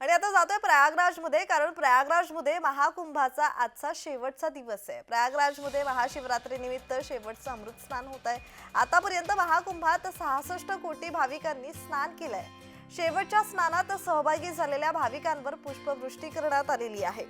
आणि आता जातोय प्रयागराजमध्ये कारण प्रयागराजमध्ये महाकुंभाचा आजचा शेवटचा दिवस आहे. प्रयागराजमध्ये महाशिवरात्रीनिमित्त शेवटचं अमृत स्नान होत आहे. आतापर्यंत महाकुंभात सहासष्ट कोटी भाविकांनी स्नान केलंय. शेवटच्या स्नानात सहभागी झालेल्या भाविकांवर पुष्पवृष्टी करण्यात आलेली आहे.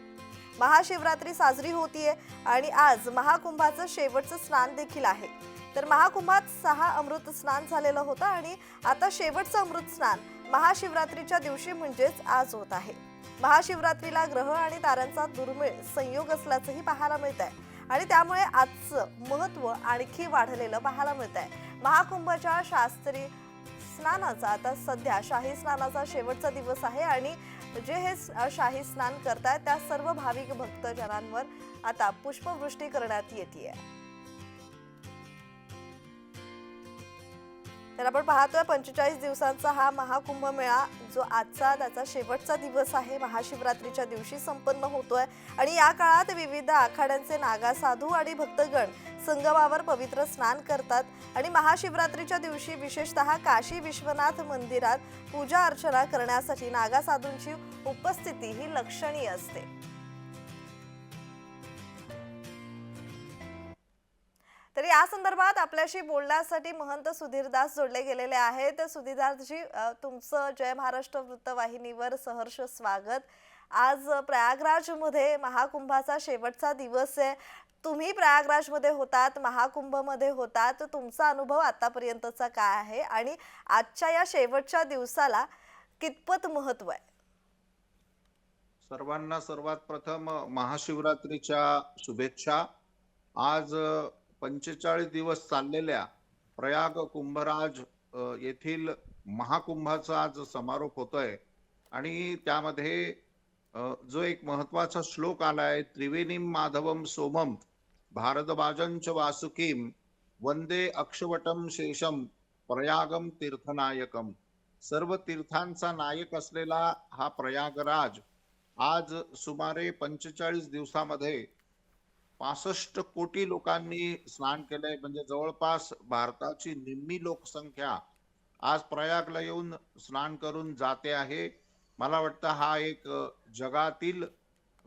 महाशिवरात्री साजरी होतीये आणि आज महाकुंभाचं शेवटचं स्नान देखील आहे. तर महाकुंभात सहा अमृत स्नान झालेलं होतं आणि आता शेवटचं अमृत स्नान महाशिवरात्रीच्या दिवशी म्हणजेच आज होत आहे. महाशिवरात्रीला ग्रह आणि ताऱ्यांचा दुर्मिळ संयोग असल्याचंही पाहायला मिळत आहे आणि त्यामुळे आजचं महत्त्व आणखी वाढलेलं पाहायला मिळत आहे महाकुंभाच्या शास्त्री स्नानाचा आता सध्या शाही स्नानाचा शेवटचा दिवस आहे आणि जे हे शाही स्नान करतायत त्या सर्व भाविक भक्तजनांवर आता पुष्पवृष्टी करण्यात येते तर आपण पाहतोय पंचेचाळीस दिवसांचा हा महाकुंभ मेळा जो आजचा त्याचा शेवटचा दिवस आहे महाशिवरात्रीच्या दिवशी संपन्न होतोय. आणि या काळात विविध आखाड्यांचे नागा साधू आणि भक्तगण संगमावर पवित्र स्नान करतात. आणि महाशिवरात्रीच्या दिवशी विशेषतः काशी विश्वनाथ मंदिरात पूजा अर्चना करण्यासाठी नागा साधूंची उपस्थिती ही लक्षणीय असते. संदर्भात आपल्याशी बोलण्यासाठी महंत सुधीरदास जोडले गेलेले आहेत. सुधीरदासजी तुमचं जय महाराष्ट्र वृत्तवाहिनीवर सहर्ष स्वागत. आज प्रयागराजमध्ये महाकुंभाचा शेवटचा दिवस आहे. तुम्ही प्रयागराजमध्ये होतात महाकुंभमध्ये होतात. तुमचा अनुभव आतापर्यंतचा काय आहे? आणि आजच्या या शेवटच्या दिवसाला कितपत महत्त्व आहे? सर्वांना सर्वात प्रथम महाशिवरात्रीच्या शुभेच्छा. आज पंचेचाळीस दिवस चाललेल्या प्रयाग कुंभराज येथील महाकुंभाचा आज समारोप होतोय. आणि त्यामध्ये जो एक महत्त्वाचा श्लोक आलाय त्रिवेणीम माधवम सोमम भारतबाजंच वासुकीम वंदे अक्षवटम शेषम प्रयागम तीर्थनायकम सर्व तीर्थांचा नायक असलेला हा प्रयागराज आज सुमारे पंचेचाळीस दिवसामध्ये पासष्ट कोटी लोकांनी स्नान केलंय. म्हणजे जवळपास भारताची निम्मी लोकसंख्या आज प्रयागला येऊन स्नान करून जाते आहे. मला वाटतं हा एक जगातील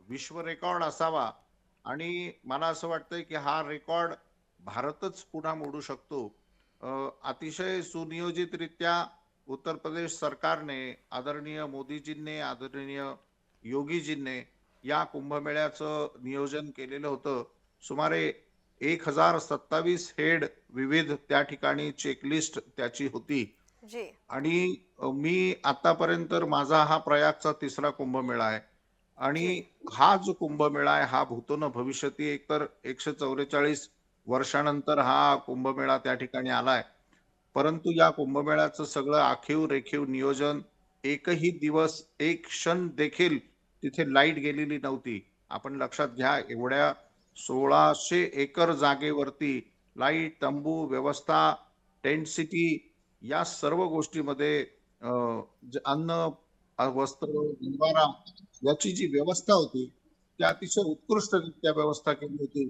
विश्व रेकॉर्ड असावा. आणि मला असं वाटतंय की हा रेकॉर्ड भारतच पुन्हा मोडू शकतो. अतिशय सुनियोजितरित्या उत्तर प्रदेश सरकारने आदरणीय मोदीजींनी आदरणीय योगीजींनी या कुंभमेळ्याचं नियोजन केलेलं होतं. सुमारे एक हजार सत्तावीस हेड विविध त्या ठिकाणी चेकलिस्ट त्याची होती. आणि मी आतापर्यंत माझा हा प्रयागचा तिसरा कुंभमेळा आहे. आणि हा जो कुंभमेळा आहे हा भूतोन भविष्यती एकतर एकशे चौवेचाळीस वर्षानंतर हा कुंभमेळा त्या ठिकाणी आलाय. परंतु या कुंभमेळ्याचं सगळं आखीव रेखीव नियोजन एकही दिवस एक क्षण देखील तिथे लाइट गेलेली नव्हती. आपण लक्षात घ्या एवढ्या सोळाशे एकर जागेवरती लाइट तंबू व्यवस्था टेंट सिटी या सर्व गोष्टीमध्ये अन्न वस्त्र निवारा याची जी व्यवस्था होती ती अतिशय उत्कृष्टरित्या व्यवस्था केली होती.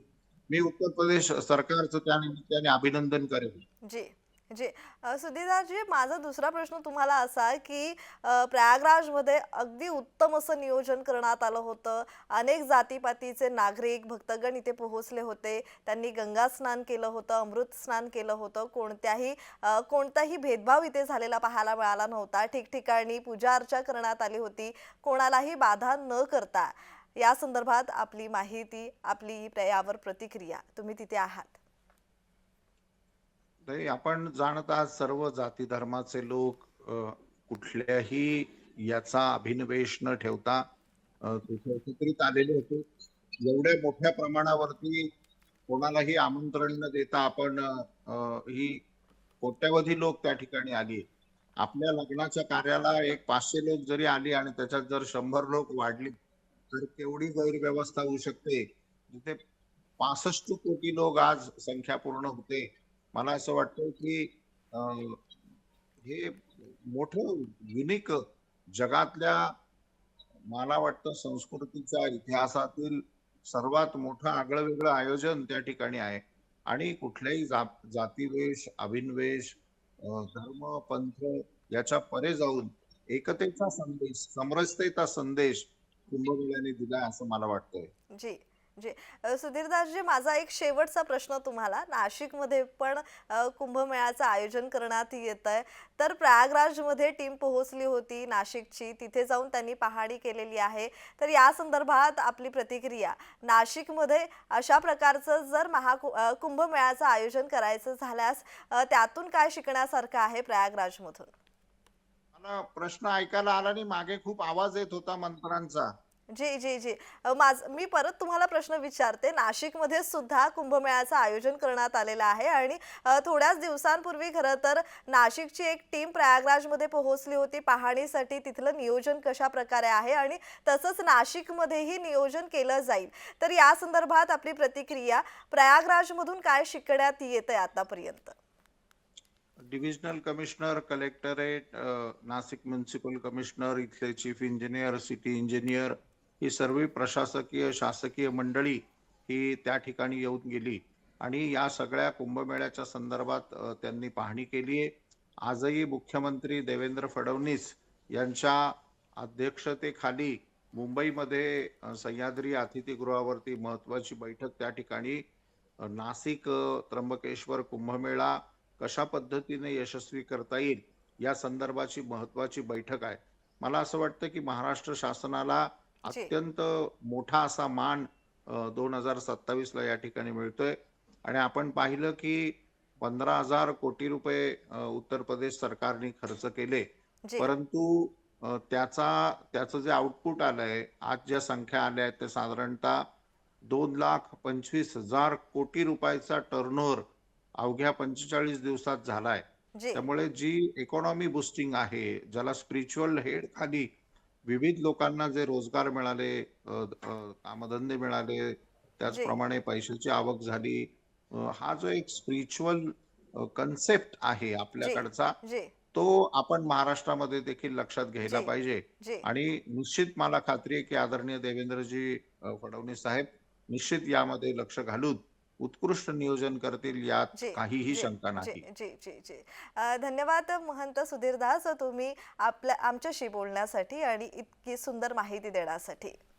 मी उत्तर प्रदेश सरकारचं त्या निमित्ताने अभिनंदन करेन. म्हणजे, जी जी माझा दुसरा प्रश्न तुम्हाला असा की प्रयागराजमध्ये अगदी उत्तम असं नियोजन करण्यात आलं होतं. अनेक जातीपातीचे नागरिक भक्तगण इथे पोहोचले होते. त्यांनी गंगा स्नान केलं होतं अमृत स्नान केलं होतं. कोणत्याही कोणताही भेदभाव इथे झालेला पाहायला मिळाला नव्हता. ठिकठिकाणी पूजा अर्चा करण्यात आली होती. कोणालाही बाधा न करता या संदर्भात आपली माहिती आपली यावर प्रतिक्रिया. तुम्ही तिथे आहात. नाही आपण जाणत आहात सर्व जाती धर्माचे लोक कुठल्याही याचा अभिनिवेश न ठेवता एकत्रित आलेले होते. एवढ्या मोठ्या प्रमाणावरती कोणालाही आमंत्रण न देता आपण ही कोट्यावधी लोक त्या ठिकाणी आली. आपल्या लग्नाच्या कार्याला एक पाचशे लोक जरी आली आणि त्याच्यात जर शंभर लोक वाढली तर केवढी गैरव्यवस्था होऊ शकते? जिथे पासष्ट कोटी लोक आज संख्या पूर्ण होते मला असं वाटतं की अं, हे मोठं युनिक जगातल्या मला वाटतं संस्कृतीच्या इतिहासातील सर्वात मोठं आगळं वेगळं आयोजन त्या ठिकाणी आहे. आणि कुठल्याही जा- जातीवेश अभिनवेश धर्म पंथ याच्या परे जाऊन एकतेचा संदेश समरसतेचा संदेश कुंभमेळ्याने दिलाय असं मला वाटतंय. म्हणजे, जी जी सुधीरदासजी माझा एक शेवटचा प्रश्न तुम्हाला. नाशिकमध्ये पण कुंभमेळ्याचं आयोजन करण्यात येत आहे तर प्रयागराजमध्ये टीम पोहोचली होती नाशिकची. तिथे जाऊन त्यांनी पाहणी केलेली आहे. तर या संदर्भात आपली प्रतिक्रिया. नाशिकमध्ये अशा प्रकारचं जर महा कुंभमेळ्याचं आयोजन करायचं झाल्यास त्यातून काय शिकण्यासारखं आहे प्रयागराजमधून? मला प्रश्न ऐकायला आला आणि मागे खूप आवाज येत होता मंत्रांचा जी जी जी. माझ मी परत तुम्हाला प्रश्न विचारते. नाशिकमध्ये सुद्धा कुंभमेळ्याचं आयोजन करण्यात आलेलं आहे आणि थोड्याच दिवसांपूर्वी खरं तर नाशिकची एक टीम प्रयागराजमध्ये पोहोचली होती. पाहणीसाठी तिथलं नियोजन कशा प्रकारे आहे आणि तसंच नाशिकमध्येही नियोजन केलं जाईल. तर या संदर्भात आपली प्रतिक्रिया प्रयागराजमधून काय शिकण्यात येत आहे आतापर्यंत? Divisional commissioner collectorate Nashik municipal commissioner इथले चीफ इंजिनियर सिटी इंजिनियर ही सर्व प्रशासकीय शासकीय मंडळी ही त्या ठिकाणी येऊन गेली. आणि या सगळ्या कुंभमेळ्याच्या संदर्भात त्यांनी पाहणी केली आहे. आजही मुख्यमंत्री देवेंद्र फडणवीस यांच्या अध्यक्षतेखाली मुंबईमध्ये सह्याद्री अतिथीगृहावरती महत्वाची बैठक त्या ठिकाणी नाशिक त्र्यंबकेश्वर कुंभमेळा कशा पद्धतीने यशस्वी करता येईल या संदर्भाची महत्वाची बैठक आहे. मला असं वाटतं की महाराष्ट्र शासनाला अत्यंत मोठा असा मान दोन हजार सत्तावीस ला या ठिकाणी मिळतोय. आणि आपण पाहिलं की पंधरा हजार कोटी रुपये उत्तर प्रदेश सरकारने खर्च केले. परंतु त्याचा त्याचं जे आउटपुट आलंय आज ज्या संख्या आल्या आहेत ते साधारणतः दोन लाख पंचवीस हजार कोटी रुपयाचा टर्नओव्हर अवघ्या पंचेचाळीस दिवसात झालाय. त्यामुळे जी इकॉनॉमी बुस्टिंग आहे ज्याला स्पिरिच्युअल हेड खाली विविध लोकांना जे रोजगार मिळाले कामधंदे मिळाले त्याचप्रमाणे पैशाची आवक झाली हा जो एक स्पिरिच्युअल कन्सेप्ट आहे आपल्याकडचा तो आपण महाराष्ट्रामध्ये देखील लक्षात घ्यायला. पाहिजे. आणि निश्चित मला खात्री आहे की आदरणीय देवेंद्रजी फडणवीस साहेब निश्चित यामध्ये लक्ष घालून उत्कृष्ट नियोजन करतील यात काहीही शंका जी नाही. जी जी जी. धन्यवाद महंत सुधीरदास तुम्ही आपल्या आमच्याशी बोलण्यासाठी आणि इतकी सुंदर माहिती देण्यासाठी.